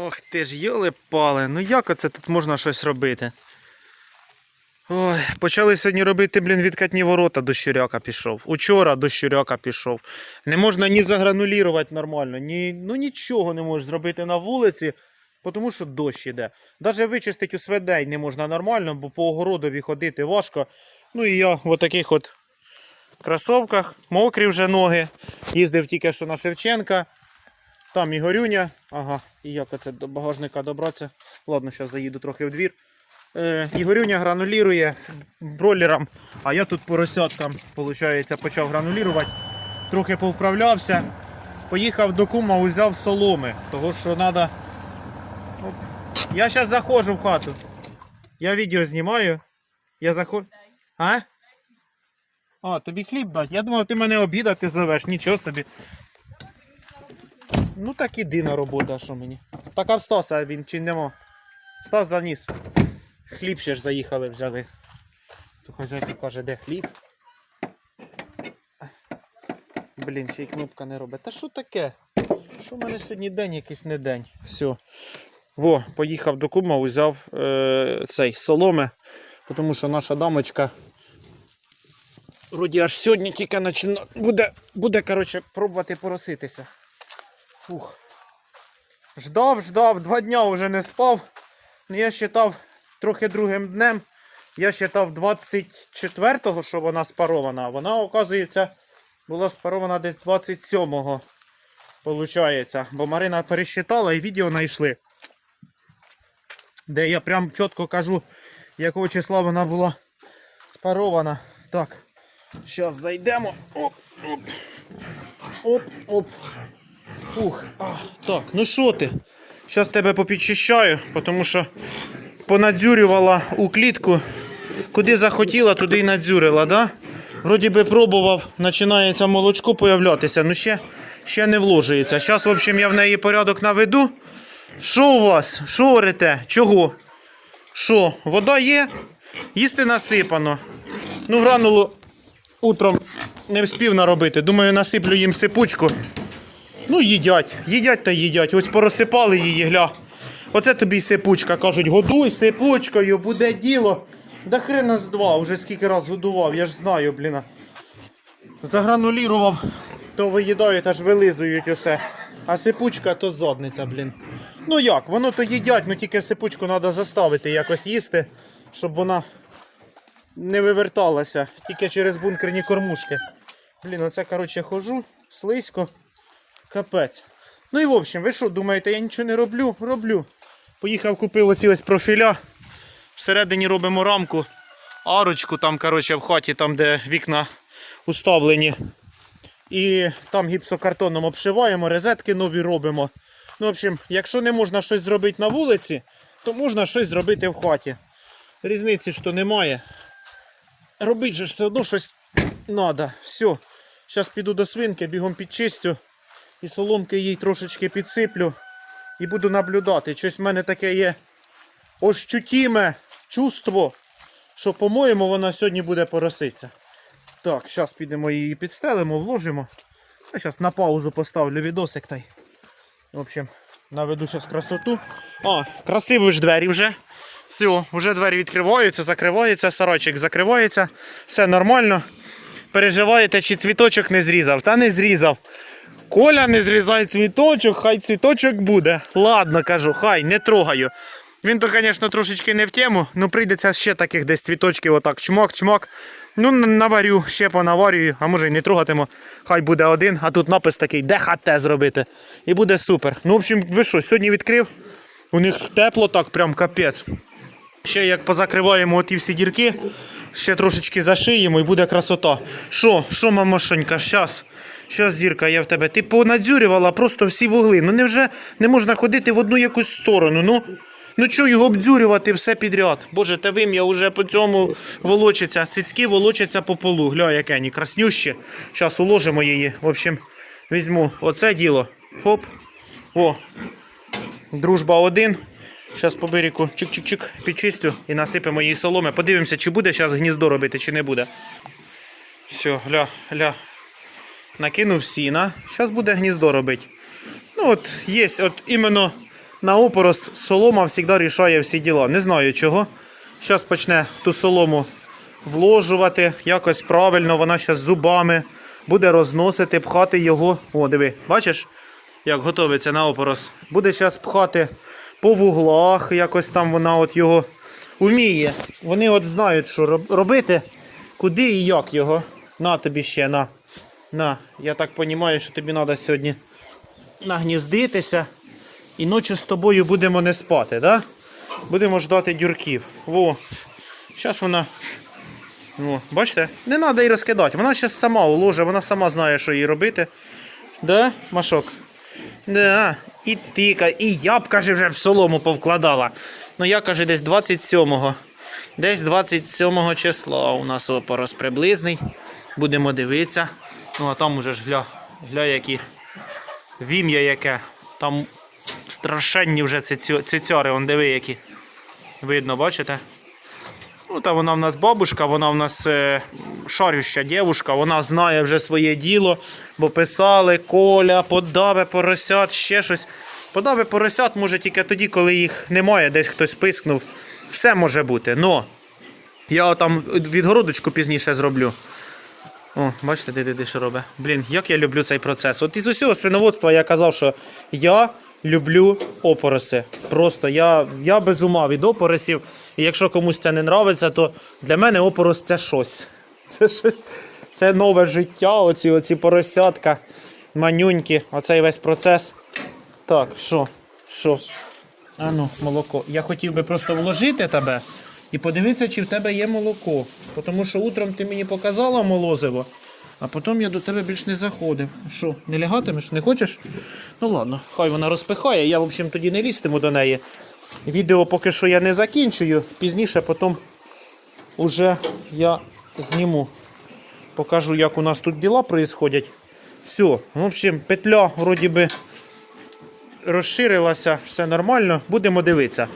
Ох ти ж, йоли пали, ну як оце тут можна щось робити? Ой, почали сьогодні робити, блін, відкатні ворота до щуряка пішов. Учора до щуряка пішов. Не можна ні загранулірувати нормально, ні, ну нічого не можеш зробити на вулиці, тому що дощ іде. Навіть вичистити у сведень не можна нормально, бо по огородові ходити важко. Ну і я в таких от кросовках, мокрі вже ноги. Їздив тільки що на Шевченка. Там Ігорюня. Ага, і як оце до багажника добратися. Ладно, зараз заїду трохи в двір. Е, Ігорюня гранулірує бролером, а я тут поросяткам, виходить, почав гранулірувати. Трохи повправлявся. Поїхав до кума, узяв соломи, того що треба. Я зараз заходжу в хату. Я відео знімаю. Я заходжу. А? А, тобі хліб дати? Я думав, ти мене обідати зовеш, нічого собі. Ну так іди на роботу, а що мені? Так а в Стаса він чи нема? Стас заніс. Хліб ще ж заїхали, взяли. То хазяйка каже, де хліб? Блін, ще й кнопка не робить. Та що таке? Що в мене сьогодні день якийсь не день. Все. Во, поїхав до кума, взяв е, цей соломи, тому що наша дамочка вроді аж сьогодні тільки начина... буде, буде коротше, пробувати пороситися. Фух. Ждав, ждав, два дня вже не спав. Я вважав трохи другим днем. Я вважав 24-го, що вона спарована. Вона, оказується, була спарована десь 27-го. Получається. Бо Марина пересчитала і відео знайшли. Де я прям чітко кажу, якого числа вона була спарована. Так. Зараз зайдемо. Оп-оп. Оп, оп. Фух. Так, ну що ти? Зараз тебе попідчищаю, тому що понадзюрювала у клітку. Куди захотіла, туди й надзюрила, да? Вроді би пробував, починається молочко появлятися, ну ще, ще не вложується. Зараз, в общем, я в неї порядок наведу. Що у вас? Що орете? Чого? Що? Вода є? Їсти насипано. Ну, гранулу утром не вспів наробити. Думаю, насиплю їм сипучку. Ну, їдять, їдять та їдять. Ось порозсипали її, гля. Оце тобі сипучка. Кажуть, годуй сипучкою, буде діло. Да хрена з два, вже скільки раз годував, я ж знаю, блін. Загранулірував, то виїдають, аж вилизують усе. А сипучка то задниця, блін. Ну як, воно то їдять, ну тільки сипучку треба заставити якось їсти, щоб вона не виверталася. Тільки через бункерні кормушки. Блін, оце, коротше, хожу, слизько. Капець. Ну і в общем, ви що думаєте, я нічого не роблю? Роблю. Поїхав, купив оці ось профіля. Всередині робимо рамку, арочку там, коротше, в хаті, там, де вікна уставлені. І там гіпсокартоном обшиваємо, розетки нові робимо. Ну, в общем, якщо не можна щось зробити на вулиці, то можна щось зробити в хаті. Різниці то немає. Робити ж все одно щось треба. Все. Зараз піду до свинки, бігом підчистю. І соломки їй трошечки підсиплю. І буду наблюдати. Щось в мене таке є ощутіме чувство, що, по-моєму, вона сьогодні буде пороситися. Так, зараз підемо її підстелимо, вложимо. А зараз на паузу поставлю відосик та й. В общем, наведу зараз красоту. А, красиві ж двері вже. Все, вже двері відкриваються, закриваються, сарочок закривається. Все нормально. Переживаєте, чи цвіточок не зрізав? Та не зрізав. Коля не зрізай цвіточок, хай цвіточок буде. Ладно, кажу, хай, не трогаю. Він то, звісно, трошечки не в тему, ну прийдеться ще таких десь цвіточків, отак, чмок, чмок. Ну, наварю, ще понаварюю, а може й не трогатиму. Хай буде один, а тут напис такий, де хате зробити. І буде супер. Ну, в общем, ви що, сьогодні відкрив? У них тепло так, прям капець. Ще як позакриваємо оті всі дірки, ще трошечки зашиємо і буде красота. Що, що, мамошенька, щас. Щас, зірка, я в тебе. Ти понадзюрювала просто всі вугли. Ну невже не можна ходити в одну якусь сторону? Ну, ну чого його обдзюрювати все підряд? Боже, та вим'я вже по цьому волочиться. Цицьки волочаться по полу. Гля, яке ні, краснюще. Зараз уложимо її. В общем, візьму оце діло. Хоп. О, дружба один. Зараз по берегу чик-чик-чик підчистю і насипемо її соломи. Подивимося, чи буде зараз гніздо робити, чи не буде. Все, гля, гля. Накинув сіна. Зараз буде гніздо робити. Ну от є, от іменно на опорос солома завжди рішає всі діла. Не знаю чого. Зараз почне ту солому вложувати якось правильно, вона зараз зубами буде розносити, пхати його. О, диви, бачиш, як готується на опорос. Буде зараз пхати по вуглах, якось там вона от його вміє. Вони от знають, що робити, куди і як його. На тобі ще, на. На. Я так розумію, що тобі треба сьогодні нагніздитися. І ночі з тобою будемо не спати, да? Будемо ждати дюрків. Во. Зараз вона. О, бачите? Не треба її розкидати. Вона зараз сама уложе, вона сама знає, що їй робити. Да, Машок? Да. І ти, ка- і я б, каже, вже в солому повкладала. Ну я каже, десь 27-го. Десь 27 числа у нас опорос приблизний. Будемо дивитися. Ну а там уже ж гля, гля які вім'я яке. Там страшенні вже цицьори, он диви які. Видно, бачите? Ну, та вона в нас бабушка, вона в нас е, шарюща дівушка, вона знає вже своє діло, бо писали Коля, подаве поросят, ще щось. Подаве поросят може тільки тоді, коли їх немає, десь хтось пискнув. Все може бути. Но я там відгородочку пізніше зроблю. О, бачите, де, де, що робить. Блін, як я люблю цей процес. От із усього свиноводства я казав, що я люблю опороси. Просто я, я без ума від опоросів. І якщо комусь це не нравиться, то для мене опорос це щось. Це щось, це нове життя, оці, оці поросятка, манюньки, оцей весь процес. Так, що? Що? А ну, молоко. Я хотів би просто вложити тебе і подивитися, чи в тебе є молоко. Тому що утром ти мені показала молозиво, а потім я до тебе більш не заходив. Що, не лягатимеш? Не хочеш? Ну ладно, хай вона розпихає. Я, в общем, тоді не лізтиму до неї. Відео поки що я не закінчую. Пізніше потім уже я зніму. Покажу, як у нас тут діла происходять. Все, в общем, петля вроді би розширилася, все нормально, будемо дивитися.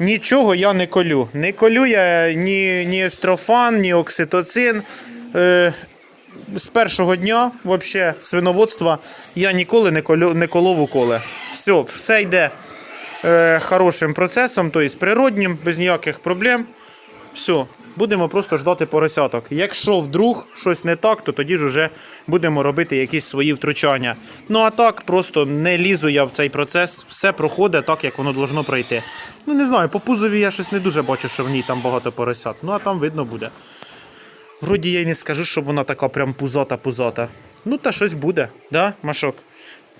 Нічого я не колю. Не колю я ні, ні естрофан, ні окситоцин. Е, з першого дня вообще, свиноводства я ніколи не, колю, не колов уколи. Все, все йде е, хорошим процесом, тобто природнім, без ніяких проблем. Все, будемо просто ждати поросяток. Якщо вдруг щось не так, то тоді ж вже будемо робити якісь свої втручання. Ну а так, просто не лізу я в цей процес, все проходить так, як воно должно пройти. Ну не знаю, по пузові я щось не дуже бачу, що в ній там багато поросят. Ну а там видно буде. Вроді я й не скажу, що вона така прям пузата-пузата. Ну та щось буде, да, Машок?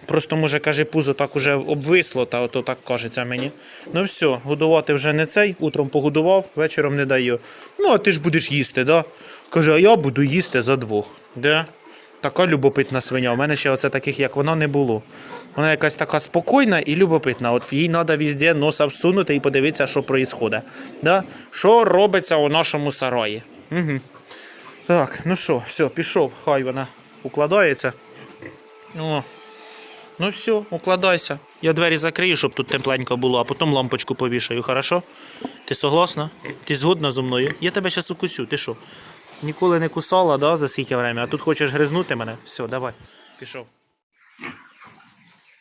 Просто, може, каже, пузо так уже обвисло, та ото так кажеться мені. Ну все, годувати вже не цей, утром погодував, вечором не даю. Ну, а ти ж будеш їсти, да? Каже, а я буду їсти за двох. Да? Така любопитна свиня. У мене ще оце таких, як вона, не було. Вона якась така спокійна і любопитна. От їй треба везде носа всунути і подивитися, що відбувається. Да? Що робиться у нашому сараї. Угу. Так, ну що, все, пішов, хай вона укладається. О. Ну все, укладайся. Я двері закрию, щоб тут тепленько було, а потім лампочку повішаю, хорошо? Ти согласна? Ти згодна зі мною? Я тебе зараз укусю, ти що? Ніколи не кусала, да, за скільки время, а тут хочеш гризнути мене? Все, давай, пішов.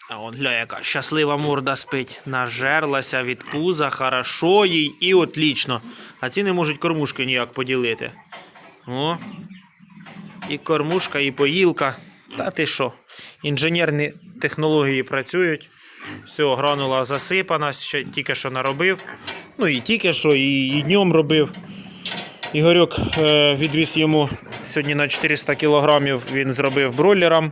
А он гля, яка щаслива морда спить. Нажерлася від пуза, хорошо їй і отлічно. А ці не можуть кормушки ніяк поділити. О. І кормушка, і поїлка. Та ти що? Інженерні технології працюють. Все, гранула засипана, ще тільки що наробив. Ну і тільки що, і, і днем робив. Ігорьок е, відвіз йому сьогодні на 400 кілограмів він зробив бройлерам.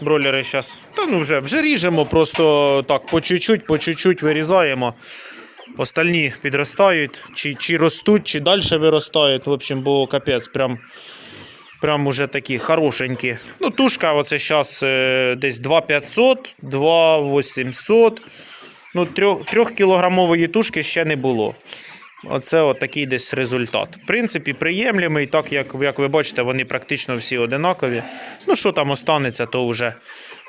Бройлери зараз, та ну вже, вже ріжемо, просто так по чуть-чуть, по чуть-чуть вирізаємо. Остальні підростають, чи, чи ростуть, чи далі виростають. В общем, бо капець, прям, прям уже такі хорошенькі. Ну, тушка, оце зараз е, десь 2500, 2800. Ну, 3, 3 кілограмової тушки ще не було. Оце от такий десь результат. В принципі, приємлемий, так як, як ви бачите, вони практично всі одинакові. Ну, що там останеться, то вже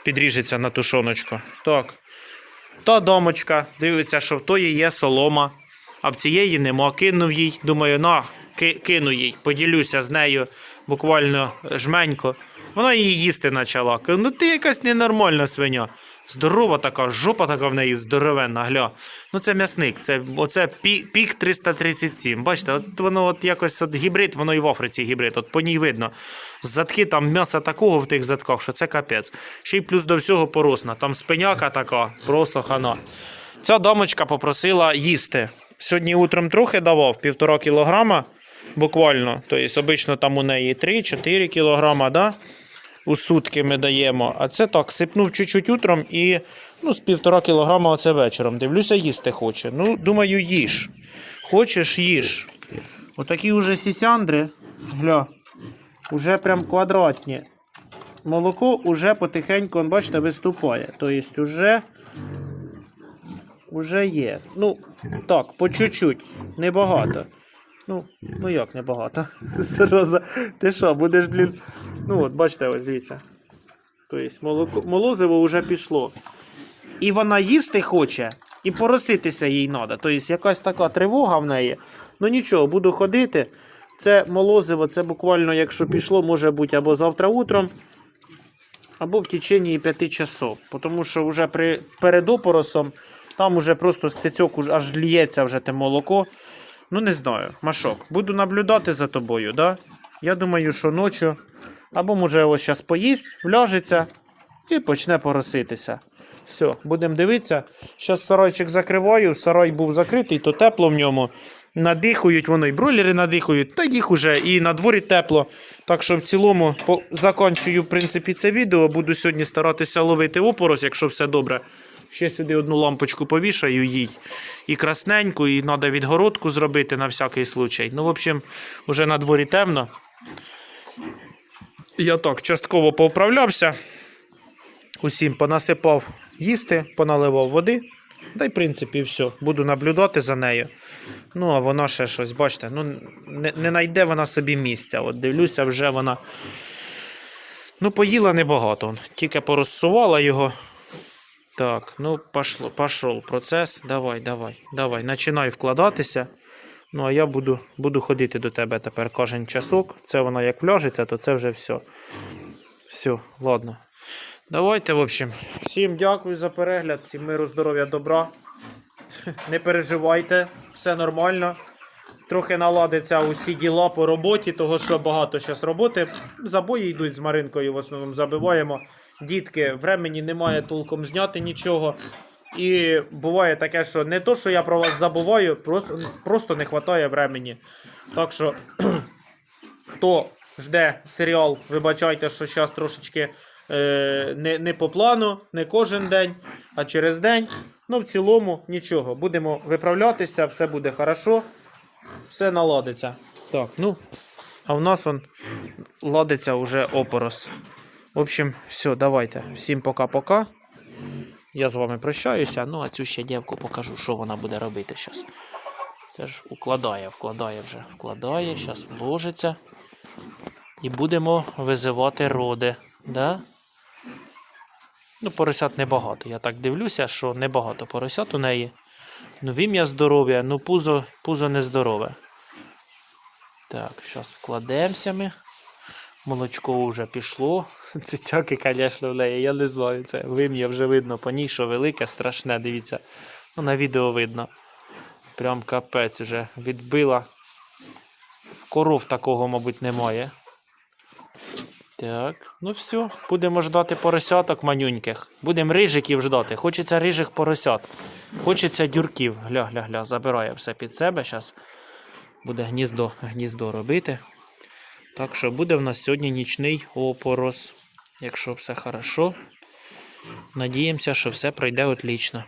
підріжеться на тушоночку. Так. Та дамочка дивиться, що в тої є солома, а в цієї нема. Кинув їй, думаю, на, ки- кину їй, поділюся з нею буквально жменько. Вона її їсти почала. Ну ти якась ненормальна свиня. Здорова така, жопа така в неї здоровенна, гля. Ну це м'ясник, це оце пік, пік 337. Бачите, от воно от якось от гібрид, воно і в Африці гібрид, от по ній видно. Задки там м'яса такого в тих задках, що це капець. Ще й плюс до всього поросна. Там спиняка така, просто хана. Ця дамочка попросила їсти. Сьогодні утром трохи давав, півтора кілограма буквально. Тобто, обично там у неї 3-4 кілограма, да? у сутки ми даємо. А це так, сипнув чуть-чуть утром і ну, з півтора кілограма оце вечором. Дивлюся, їсти хоче. Ну, думаю, їж. Хочеш, їж. Отакі вже сісяндри, гля, уже прям квадратні. Молоко уже потихеньку, он, бачите, виступає. Тобто, уже, уже є. Ну, так, по чуть-чуть, небагато. Ну, ну як небагато. Серйозно, ти що, будеш, блін. Ну от, бачите, ось дивіться. Тобто молоко, молозиво вже пішло. І вона їсти хоче, і пороситися їй треба. Тобто якась така тривога в неї. Ну нічого, буду ходити. Це молозиво, це буквально, якщо пішло, може бути або завтра утром, або в течение 5 часов. Тому що вже при, перед опоросом там уже просто з цицьок аж лється вже те молоко. Ну, не знаю, Машок, буду наблюдати за тобою, да? Я думаю, що ночі або може ось зараз поїсть, вляжеться і почне пороситися. Все, будемо дивитися. Зараз сарайчик закриваю. Сарай був закритий, то тепло в ньому. Надихують воно і бройлери надихують, та їх уже і на дворі тепло. Так що в цілому закінчую в принципі це відео. Буду сьогодні старатися ловити опорос, якщо все добре. Ще сюди одну лампочку повішаю їй. І красненьку, і треба відгородку зробити на всякий случай. Ну, в общем, вже на дворі темно. Я так частково поуправлявся. Усім понасипав їсти, поналивав води. Та й, в принципі, все. Буду наблюдати за нею. Ну, а вона ще щось, бачите, ну, не, не знайде вона собі місця. От дивлюся, вже вона. Ну, поїла небагато. Тільки порозсувала його. Так, ну пошло, пішов процес. Давай, давай, давай. Починай вкладатися. Ну, а я буду, буду ходити до тебе тепер кожен часок. Це воно як вляжеться, то це вже все. Все, ладно. Давайте, в общем. Всім дякую за перегляд, всім миру, здоров'я, добра. Не переживайте, все нормально. Трохи наладиться усі діла по роботі, того що багато зараз роботи. Забої йдуть з Маринкою, в основному забиваємо. Дітки, времені немає толком зняти нічого. І буває таке, що не то, що я про вас забуваю, просто, просто не вистачає времени. Так що, хто жде серіал, вибачайте, що зараз трошечки е, не, не по плану, не кожен день, а через день. Ну, в цілому нічого. Будемо виправлятися, все буде хорошо, все наладиться. Так, ну, а в нас он ладиться вже опорос. В общем, все, давайте. Всім пока-пока. Я з вами прощаюся. Ну, а цю ще дівку покажу, що вона буде робити зараз. Це ж укладає, вкладає вже, вкладає, зараз вложиться. І будемо визивати роди. Да? Ну, поросят небагато. Я так дивлюся, що небагато поросят у неї. Ну, вім'я здоров'я, ну пузо, пузо нездорове. Так, зараз вкладемося ми. Молочко вже пішло. Цицяки, звісно, в неї, я не знаю. Це вим'я вже видно по ній, що велике, страшне, дивіться. Ну, на відео видно. Прям капець вже відбила. Коров такого, мабуть, немає. Так, ну все, будемо ждати поросяток манюньких. Будемо рижиків ждати. Хочеться рижих поросят. Хочеться дюрків. Гля, гля, гля, забирає все під себе. Зараз буде гніздо, гніздо робити. Так що буде в нас сьогодні нічний опорос. Якщо все хорошо. Надіємося, що все пройде отлично.